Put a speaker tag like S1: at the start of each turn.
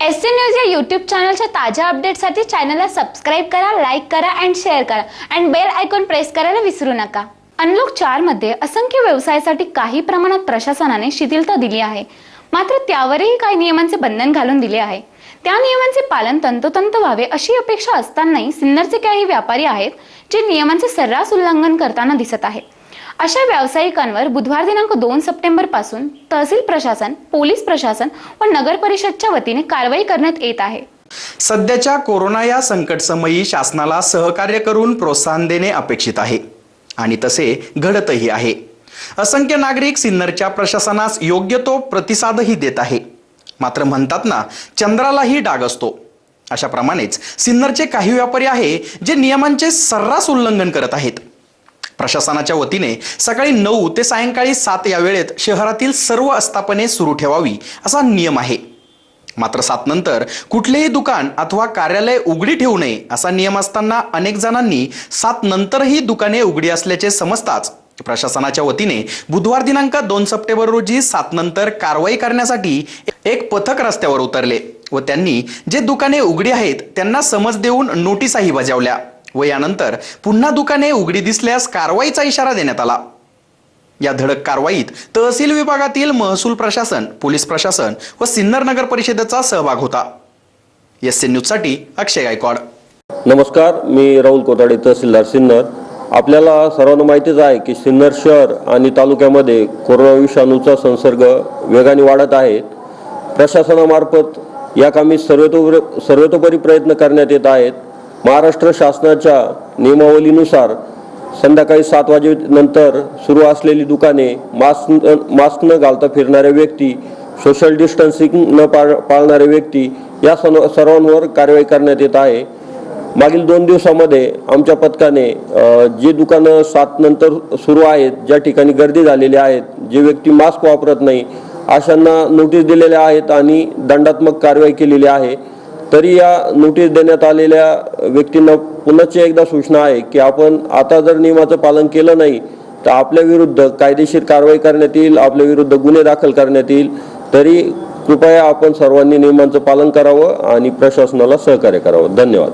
S1: S C news या YouTube चॅनलच्या ताज्या अपडेटसाठी चॅनलला सबस्क्राईब करा लाईक करा अँड शेअर करा. अँड बेल आयकॉन प्रेस करायला विसरू नका. अनलॉक चारमध्ये असंख्य व्यवसायासाठी काही प्रमाणात प्रशासनाने शिथिलता दिली आहे. मात्र त्यावरही काही नियमांचे बंधन घालून दिले आहे. त्या नियमांचे पालन तंतोतंत व्हावे अशी अपेक्षा असतानाही सिन्नरचे काही व्यापारी आहेत जे नियमांचे सर्रास उल्लंघन करताना दिसत आहे अशा व्यावसायिकांवर बुधवार दिनांक दोन सप्टेंबरपासून तहसील प्रशासन पोलीस प्रशासन व नगर परिषदच्या वतीने कारवाई करण्यात येत आहे.
S2: सध्याच्या कोरोना या संकटसमयी शासनाला सहकार्य करून प्रोत्साहन देणे अपेक्षित आहे आणि तसे घडतही आहे. असंख्य नागरिक सिन्नरच्या प्रशासनास योग्य तो प्रतिसादही देत आहे. मात्र म्हणतात ना चंद्रालाही डाग असतो. अशाप्रमाणेच सिन्नरचे काही व्यापारी आहे जे नियमांचे सर्रास उल्लंघन करत आहेत. प्रशासनाच्या वतीने सकाळी नऊ ते सायंकाळी सात या वेळेत शहरातील सर्व आस्थापने सुरू ठेवावी असा नियम आहे. मात्र सात नंतर कुठलेही दुकान अथवा कार्यालय उघडी ठेवू नये असा नियम असताना अनेक जणांनी सात नंतरही दुकाने उघडी असल्याचे समजताच प्रशासनाच्या वतीने बुधवार दिनांक दोन सप्टेंबर रोजी सातनंतर कारवाई करण्यासाठी एक पथक रस्त्यावर उतरले व त्यांनी जे दुकाने उघडी आहेत त्यांना समज देऊन नोटीसाही बजावल्या. व यानंतर पुन्हा दुकाने उघडी दिसल्यास कारवाईचा इशारा देण्यात आला. या धडक कारवाईत तहसील विभागातील महसूल प्रशासन पोलीस प्रशासन व सिन्नर नगर परिषदेचा सहभाग होता. एस एन न्यूजसाठी अक्षय गायकवाड.
S3: नमस्कार मी राहुल कोताडे तहसीलदार सिन्नर. आपल्याला सर्वांना माहितीच आहे की सिन्नर शहर आणि तालुक्यामध्ये कोरोना विषाणूचा संसर्ग वेगाने वाढत आहे. प्रशासनामार्फत या कामी सर्वतोपरी सर्वतोपरी प्रयत्न करण्यात येत आहेत. महाराष्ट्र शासनाच्या नियमावलीनुसार संध्याकाळी सात वाजेनंतर सुरू असलेली दुकाने मास्क मास्क न घालता फिरणारे व्यक्ती सोशल डिस्टन्सिंग न पाळ पाळणारे व्यक्ती या सर्व सर्वांवर कारवाई करण्यात येत आहे. मागील दोन दिवसामध्ये आमच्या पथकाने जे जी दुकानं सात नंतर सुरू आहेत ज्या ठिकाणी गर्दी झालेली आहेत जे व्यक्ती मास्क वापरत नाही अशांना नोटीस दिलेल्या आहेत आणि दंडात्मक कारवाई केलेली आहे. तरी या नोटीस देण्यात आलेल्या व्यक्तींना पुनश्च एकदा सूचना आहे की आपण आता जर नियमाचं पालन केलं नाही तर आपल्या विरुद्ध कायदेशीर कारवाई करण्यात येईल आपल्या विरुद्ध गुन्हे दाखल करण्यात येईल. तरी कृपया आपण सर्वांनी नियमांचं पालन करावं आणि प्रशासनाला सहकार्य करावं. धन्यवाद.